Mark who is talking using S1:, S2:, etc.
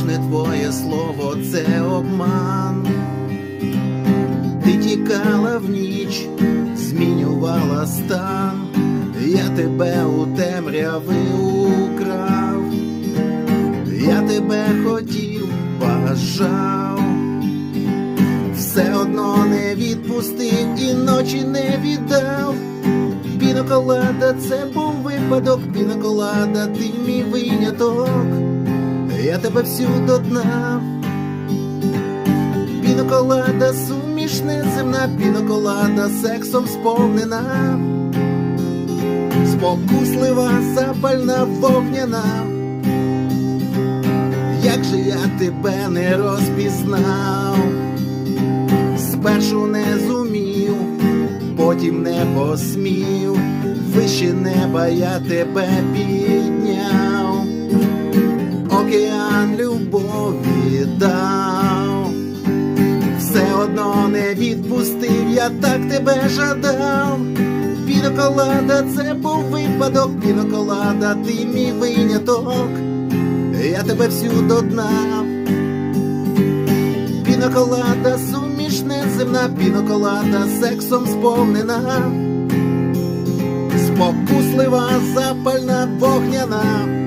S1: кожне твоє слово це обман. Ти тікала в ніч, змінювала стан, я тебе у темряви украв, я тебе хотів, бажав, все одно не відпустив і ночі не віддав. Піноколада, це був випадок, піноколада, ти мій виняток, я тебе всю до дна. Піноколада, суміш неземна, піноколада, сексом сповнена, спокуслива, запальна, вогняна. Як же я тебе не розпізнав, спершу не зумів, потім не посмів, вище неба я тебе підняв, відпустив, я так тебе жадав. Піноколада, це був випадок, піноколада, ти мій виняток, я тебе всю до дна. Піноколада, суміш неземна, піноколада, сексом сповнена, спокуслива, запальна, вогняна.